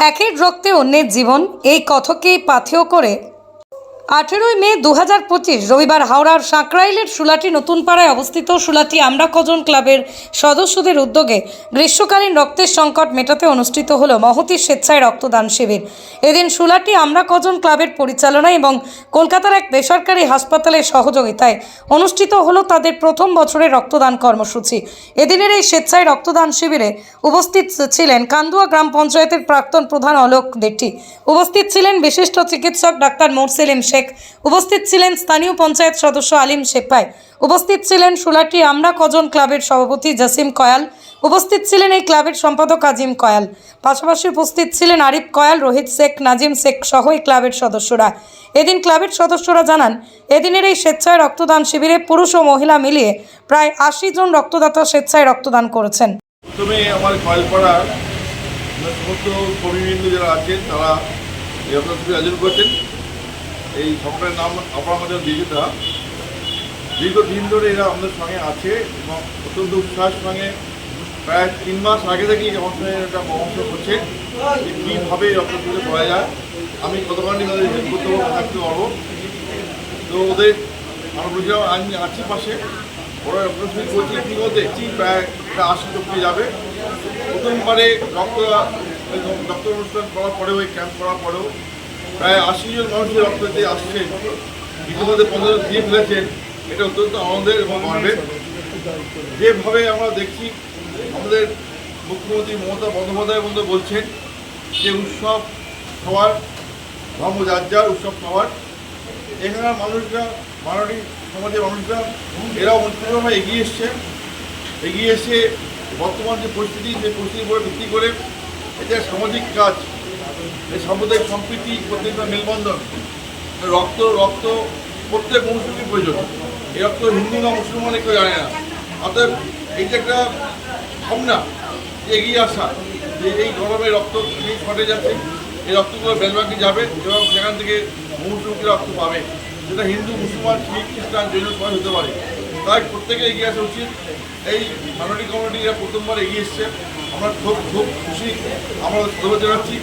একের রক্তে অন্যের জীবন এই কথকেই পাথেয় করে আঠেরোই মে দু হাজার পঁচিশ, রবিবার হাওড়ার সাঁকরাইলের সুলাটি নতুন পাড়ায় অবস্থিত সুলাটি আমরা কজন ক্লাবের সদস্যদের উদ্যোগে গ্রীষ্মকালীন রক্তের সংকট মেটাতে অনুষ্ঠিত হলো মহতি স্বেচ্ছায় রক্তদান শিবির। এদিন সুলাটি আমরা কজন ক্লাবের পরিচালনায় এবং কলকাতার এক বেসরকারি হাসপাতালের সহযোগিতায় অনুষ্ঠিত হলো তাদের প্রথম বছরের রক্তদান কর্মসূচি। এদিনের এই স্বেচ্ছায় রক্তদান শিবিরে উপস্থিত ছিলেন কান্দুয়া গ্রাম পঞ্চায়েতের প্রাক্তন প্রধান অলোক দেট্টি। উপস্থিত ছিলেন বিশিষ্ট চিকিৎসক ডাক্তার মোরসেলিম শেখ উপস্থিত ছিলেন স্থানীয় পঞ্চায়েত সদস্য আলিম শেপাই উপস্থিত ছিলেন সুলাটি আমরা কজন ক্লাবের সভাপতি জাসিম কয়াল। উপস্থিত ছিলেন এই ক্লাবের সম্পাদক আজিম কয়াল। পাশাপাশি উপস্থিত ছিলেন আরিফ কয়াল, রোহিত শেখ, নাজিম শেখ সহ এই ক্লাবের সদস্যরা। এদিন ক্লাবের সদস্যরা জানান, এদিনের এই স্বেচ্ছায় রক্তদান শিবিরে পুরুষ ও মহিলা মিলিয়ে প্রায় আশি জন রক্তদাতা স্বেচ্ছায় রক্তদান করেছেন। প্রথমে আমার সমস্ত কর্মীবৃন্দ যারা আছেন, তারা এই রক্তদান আয়োজন করেছেন। এই সংগঠনের নাম আমাদের বিজেতা দীর্ঘদিন ধরে এরা আমাদের সঙ্গে আছে এবং অত্যন্ত উৎসাহের সঙ্গে প্রায় তিন মাস আগে থেকেই আমার সঙ্গে একটা পরামর্শ করছে যে কীভাবে রক্তদান করা যায়। আমি কতখানি তাদের হেল্প করতে পারব থাকতে পারব। তো ওদের আমরা বুঝলাম আমি আছি পাশে ওরা রক্তদান করছে, ইতিমধ্যে প্রায় একটা আশি যাবে। প্রথমবারে রক্ত রক্ত অনুষ্ঠান করার পরেও, এই ক্যাম্প করার পরেও প্রায় আশি জন মানুষের রক্ত দিতে আসছেন। ইতিমধ্যে জন দিয়ে ফেলেছেন। এটা অত্যন্ত আনন্দের এবং গর্বের। যেভাবে আমরা দেখছি, আমাদের মুখ্যমন্ত্রী মমতা বন্দ্যোপাধ্যায় বন্ধু বলছেন যে উৎসব সবার ধর্ম যার যার উৎসব সবার এখানকার মানুষরা মানবিক সমাজের মানুষরা, এরাও অনেকভাবে এগিয়ে এসছে। এগিয়ে এসে বর্তমান যে পরিস্থিতি সেই পরিস্থিতির উপরে ভিত্তি করে এটা সামাজিক কাজ। এই সাম্প্রদায়িক সম্প্রীতি প্রত্যেকটা মেলবন্ধন রক্ত রক্ত প্রত্যেক মানুষেরই প্রয়োজন। এই রক্ত হিন্দু না মুসলমান কেউ জানে না। অতএব এই যে একটা ভাবনা এগিয়ে আসা, যে এই গরমে রক্ত ঘটে যাচ্ছে, এই রক্তগুলো ব্যাংকে যাবে এবং সেখান থেকে মুসলিমকে রক্ত পাবে। যেটা হিন্দু, মুসলমান, শিখ, খ্রিস্টান, জৈন সবাই হতে পারে। তাই প্রত্যেকে এগিয়ে আসা উচিত। এই মাইনরিটি কমিউনিটিরা প্রথমবার এগিয়ে এসছে। আমরা খুব খুব খুশি। আমরা ধন্যবাদ জানাচ্ছি।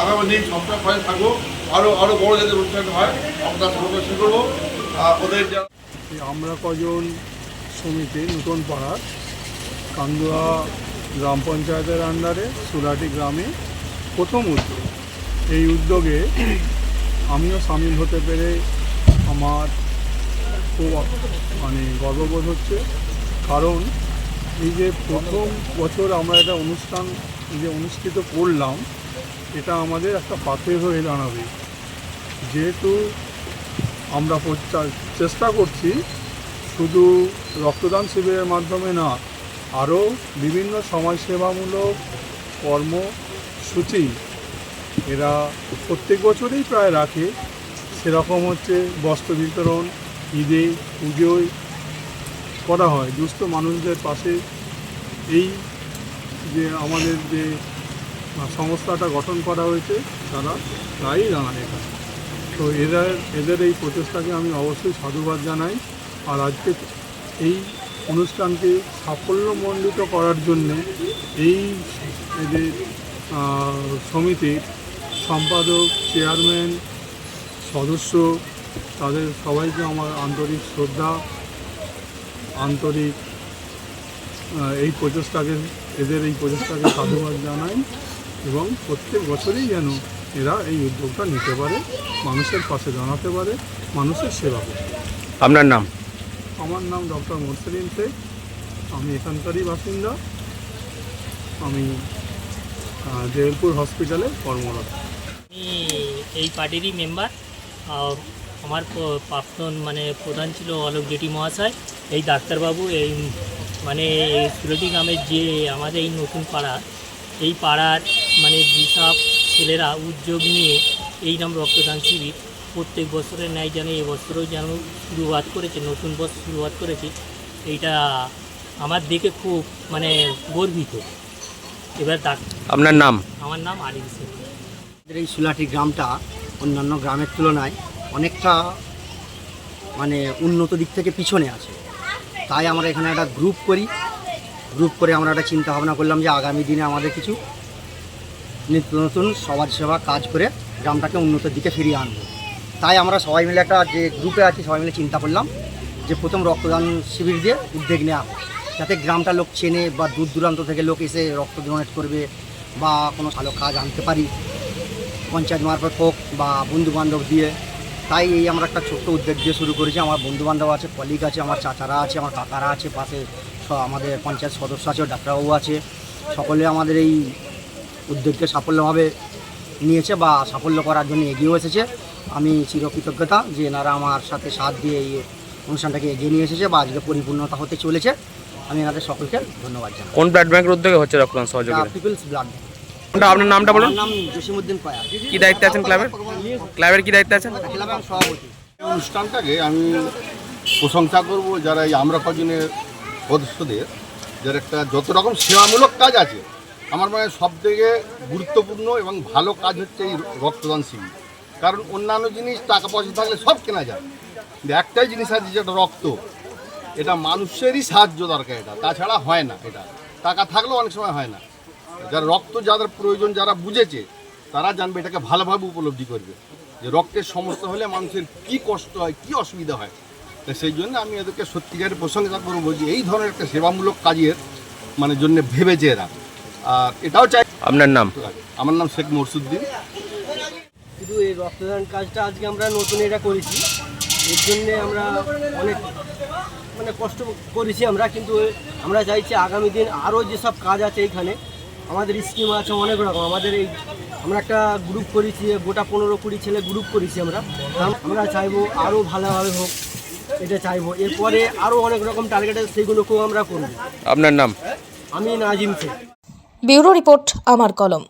আগামী দিন সবসময় পাশে থাকব। আরও আরও বড় যাতে অনুষ্ঠান হয়। আমরা তার শুভকামনা করব। আর ওদের আমরা কজন সমিতি, নতুন পাড়ার কান্দুয়া গ্রাম পঞ্চায়েতের আন্ডারে সুরাটি গ্রামে প্রথম উদ্যোগ। এই উদ্যোগে আমিও সামিল হতে পেরে আমার খুব মানে গর্ববোধ হচ্ছে। কারণ এই যে প্রথম বছর আমরা এটা অনুষ্ঠান যে অনুষ্ঠিত করলাম, এটা আমাদের একটা পাথের হয়ে দাঁড়াবে। যেহেতু আমরা চেষ্টা করছি শুধু রক্তদান শিবিরের মাধ্যমে না, আরও বিভিন্ন সমাজসেবামূলক কর্মসূচি এরা প্রত্যেক বছরেই প্রায় রাখে। সেরকম হচ্ছে বস্ত্র বিতরণ ঈদে পুজোয় করা হয়। দুস্থ মানুষদের পাশে এই যে আমাদের যে সংস্থাটা গঠন করা হয়েছে, তারা প্রায়ই জানান এখানে তো এদের এদের এই প্রচেষ্টাকে আমি অবশ্যই সাধুবাদ জানাই। আর আজকে এই অনুষ্ঠানকে সাফল্যমণ্ডিত করার জন্য এই এদের সমিতির সম্পাদক, চেয়ারম্যান, সদস্য তাদের সবাইকে আমার আন্তরিক শ্রদ্ধা আন্তরিক এই প্রচেষ্টাকে এদের এই প্রচেষ্টাকে সাধুবাদ জানাই এবং প্রত্যেক বছরই যেন এরা এই উদ্যোগটা নিতে পারে মানুষের পাশে দাঁড়াতে পারে মানুষের সেবা করতে আপনার নাম? আমার নাম ডক্টর মোরসেলিন শেখ আমি এখানকারই বাসিন্দা। আমি জেলপুর হসপিটালে কর্মরত। আমি এই পার্টিরই মেম্বার আর আমার প্রাক্তন মানে প্রধান ছিল অলোক জেটি মহাশয় এই ডাক্তারবাবু এই মানে এই সুরতি গ্রামের যে আমাদের এই নতুন পাড়া এই পাড়ার মানে যেসব ছেলেরা উদ্যোগ নিয়ে এই নাম রক্তদান শিবির প্রত্যেক বছরের ন্যায় যেন এবছরও যেন শুরুয়াত করেছে নতুন বছর শুরুয়াত করেছে এইটা আমার দেখে খুব মানে গর্বিত। এবার ডাক আপনার নাম? আমার নাম আরিফ আমাদের এই সুলাটি গ্রামটা অন্যান্য গ্রামের তুলনায় অনেকটা মানে উন্নত দিক থেকে পিছনে আছে। তাই আমরা এখানে একটা গ্রুপ করি। গ্রুপ করে আমরা একটা চিন্তা ভাবনা করলাম যে আগামী দিনে আমাদের কিছু নিত্য নতুন সমাজসেবা কাজ করে গ্রামটাকে উন্নতির দিকে ফিরিয়ে আনব। তাই আমরা সবাই মিলে একটা যে গ্রুপে আছি, সবাই মিলে চিন্তা করলাম যে প্রথম রক্তদান শিবির দিয়ে উদ্যোগ নেওয়া। যাতে গ্রামটা লোক চেনে বা দূর দূরান্ত থেকে লোক এসে রক্ত ডোনেট করবে বা কোনো ভালো কাজ আনতে পারি। পঞ্চায়েত মারফত হোক বা বন্ধু বান্ধব দিয়ে তাই এই আমরা একটা ছোট্ট উদ্যোগ দিয়ে শুরু করেছি। আমার বন্ধু বান্ধব আছে কলিগ আছে আমার চাচারা আছে আমার কাকারা আছে পাশে স- আমাদের পঞ্চায়েত সদস্য আছে ডাক্তারবাবু আছে। সকলে আমাদের এই উদ্যোগকে সাফল্যভাবে নিয়েছে বা সাফল্য করার জন্য এগিয়েও এসেছে। আমি চিরকৃতজ্ঞতা যে এনারা আমার সাথে সাথ দিয়ে এই অনুষ্ঠানটাকে এগিয়ে নিয়ে এসেছে বা আজকে পরিপূর্ণতা হতে চলেছে। আমি এনাদের সকলকে ধন্যবাদ জানাই। কোন ব্লাড ব্যাংকের উদ্যোগে হচ্ছে রক্তদান সহযোগিতা পিপলস ব্লাড কোনটা আপনার নামটা বলুন? নাম জসিমুদ্দিন কয়া কি দায়িত্বে আছেন ক্লাবের? ক্লাবের কি দায়িত্বে আছেন অনুষ্ঠানটাকে আমি প্রশংসা করব যারা এই আমরা কজনের সদস্যদের, যার একটা যত রকম সেবামূলক কাজ আছে, আমার মনে হয় সব থেকে গুরুত্বপূর্ণ এবং ভালো কাজ হচ্ছে এই রক্তদান শিবির। কারণ অন্যান্য জিনিস, টাকা পয়সা থাকলে সব কেনা যায়। কিন্তু একটাই জিনিস আছে, যেটা রক্ত, এটা মানুষেরই সাহায্য দরকার এটা। তাছাড়া হয় না এটা। টাকা থাকলেও অনেক সময় হয় না। যারা রক্ত যাদের প্রয়োজন, যারা বুঝেছে তারা জানবে এটাকে ভালোভাবে উপলব্ধি করবে যে রক্তের সমস্যা হলে মানুষের কি কষ্ট হয় কি অসুবিধা হয়। তা সেই জন্য আমি এদেরকে সত্যিকারের প্রশংসা করব যে এই ধরনের একটা সেবামূলক কাজের মানে জন্য ভেবেছে এরা। আর এটাও চাই আপনার নাম? আমার নাম শেখ মরসুদ্দিন। শুধু এই রক্তদান কাজটা আজকে আমরা নতুন এটা করেছি। এর জন্যে আমরা অনেক মানে কষ্ট করেছি আমরা কিন্তু আমরা চাইছি আগামী দিন আরও যেসব কাজ আছে এখানে আমাদের স্কিম আছে অনেক রকম। আমাদের এই আমরা একটা গ্রুপ করেছি গোটা পনেরো কুড়ি ছেলে গ্রুপ করেছি আমরা। আমরা চাইব আরও ভালোভাবে হোক এটা চাইব। এরপরে আরও অনেক রকম টার্গেট আছে সেগুলোকেও আমরা করব। আপনার নাম? আমি নাজিম শেখ। ব্যুরো রিপোর্ট আমার কলম।